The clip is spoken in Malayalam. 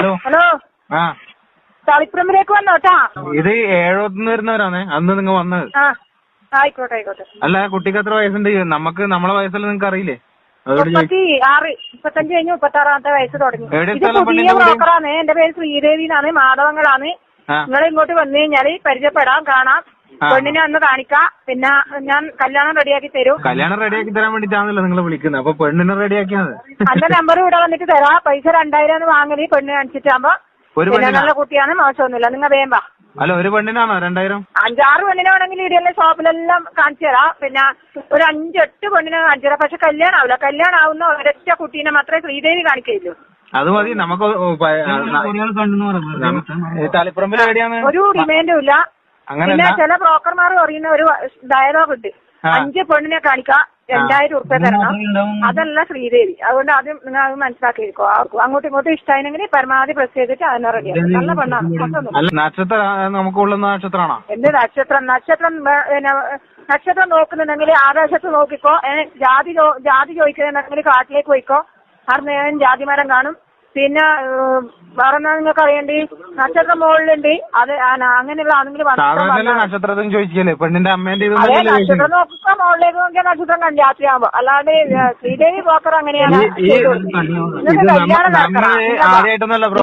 ഹലോ. ഹലോ. ആ. തളിപ്പറമ്പിലേക്ക് വന്നോട്ടാ ഇത് ഏഴോത്തുനിന്ന് വരുന്നവരാണ്. അന്ന് നിങ്ങൾ വന്നത്. ആ. ആയിക്കോട്ടെ ആയിക്കോട്ടെ. അല്ല കുട്ടിക്ക് എത്ര വയസ്സുണ്ട്? നമുക്ക് നമ്മളെ വയസ്സല്ല നിങ്ങൾക്ക് അറിയില്ലേ? അതോട് ചോദിച്ചു മുപ്പത്തി ആറ് മുപ്പത്തഞ്ച് കഴിഞ്ഞ് മുപ്പത്തി ആറാമത്തെ വയസ്സ് തുടങ്ങി. ഇത് പുതിയ ബ്രോക്കറാണ്. എന്റെ പേര് ശ്രീദേവി എന്നാണ് മാധവങ്ങളാണ്. നിങ്ങൾ ഇങ്ങോട്ട് വന്നു കഴിഞ്ഞാൽ പരിചയപ്പെടാം കാണാം. പെണ്ണിനെ ഒന്ന് കാണിക്കാം. പിന്നെ ഞാൻ കല്യാണം റെഡിയാക്കി തരും. കല്യാണം റെഡിയാക്കി തരാൻ വേണ്ടിട്ടാണല്ലോ നിങ്ങൾ വിളിക്കുന്നത്. അപ്പൊ പെണ്ണിനെ റെഡിയാക്കിയത് അന്റെ നമ്പർ ഇവിടെ വന്നിട്ട് തരാം. പൈസ രണ്ടായിരം വാങ്ങൽ പെണ്ണ് കാണിച്ചിട്ടാകുമ്പോ. ഒരു പിന്നെ പെണ്ണിനാ? നല്ല കുട്ടിയാണ് മോശമൊന്നുമില്ല. നിങ്ങൾ വേമ്പാ അല്ല ഒരു പെണ്ണിനാണോ രണ്ടായിരം? അഞ്ചാറ് പെണ്ണിനെ വേണമെങ്കിൽ ഇവിടെയുള്ള ഷോപ്പിലെല്ലാം കാണിച്ചു തരാം. പിന്നെ ഒരു അഞ്ചെട്ട് പെണ്ണിനെ കാണിച്ചു തരാം. പക്ഷെ കല്യാണം ആവില്ല. കല്യാണം ആവുന്ന ഒരൊറ്റ കുട്ടീനെ മാത്രമേ ശ്രീദേവി കാണിക്കുകയുള്ളൂ. അത് മതി. നമുക്ക് ഓ, പ- ആ, ന- ഈ തളിപ്പറമ്പിൽ എവിടെയാണ് ഒരു ഡിമാൻഡും ഇല്ല. പിന്നെ ചില ബ്രോക്കർമാർ പറയുന്ന ഒരു ഡയലോഗ് ഉണ്ട്. അഞ്ച് പെണ്ണിനെ കാണിക്ക രണ്ടായിരം ഉറുപ്പ തരണം. അതല്ല ശ്രീദേവി. അതുകൊണ്ട് ആദ്യം നിങ്ങൾ അത് മനസ്സിലാക്കിയിരിക്കോ. ആർക്കും അങ്ങോട്ടും ഇങ്ങോട്ടും ഇഷ്ടമായിരുന്നെങ്കിൽ പരമാവധി പ്രസ് ചെയ്തിട്ട് അതിനെ റെഡിയാക്കും നല്ല പെണ്ണാണ്. നക്ഷത്ര നക്ഷത്രമാണോ എന്ത് നക്ഷത്രം? നക്ഷത്രം പിന്നെ നക്ഷത്രം നോക്കുന്നുണ്ടെങ്കിൽ ആകാശത്ത് നോക്കിക്കോ. ജാതി ജാതി ചോദിക്കുന്നുണ്ടെങ്കിൽ കാട്ടിലേക്ക് പോയിക്കോ. അവിടെ ഞാൻ ജാതി മരം കാണും. പിന്നെ വേറെന്താ നിങ്ങൾക്ക് അറിയണ്ടി? നക്ഷത്രം മുകളിലുണ്ട്. അത് അങ്ങനെയുള്ള സാധാരണ നക്ഷത്രത്തിന് ചോദിച്ചല്ലേ പെണ്ണിന്റെ അമ്മേന്റെ അതെ നക്ഷത്രം നോക്കുക മുകളിലേക്ക് നോക്കിയാൽ നക്ഷത്രം കണ്ടി രാത്രിയാകുമ്പോ അല്ലാണ്ട് ശ്രീദേവി ബ്രോക്കർ അങ്ങനെയാണ് കല്യാണം നടത്തണം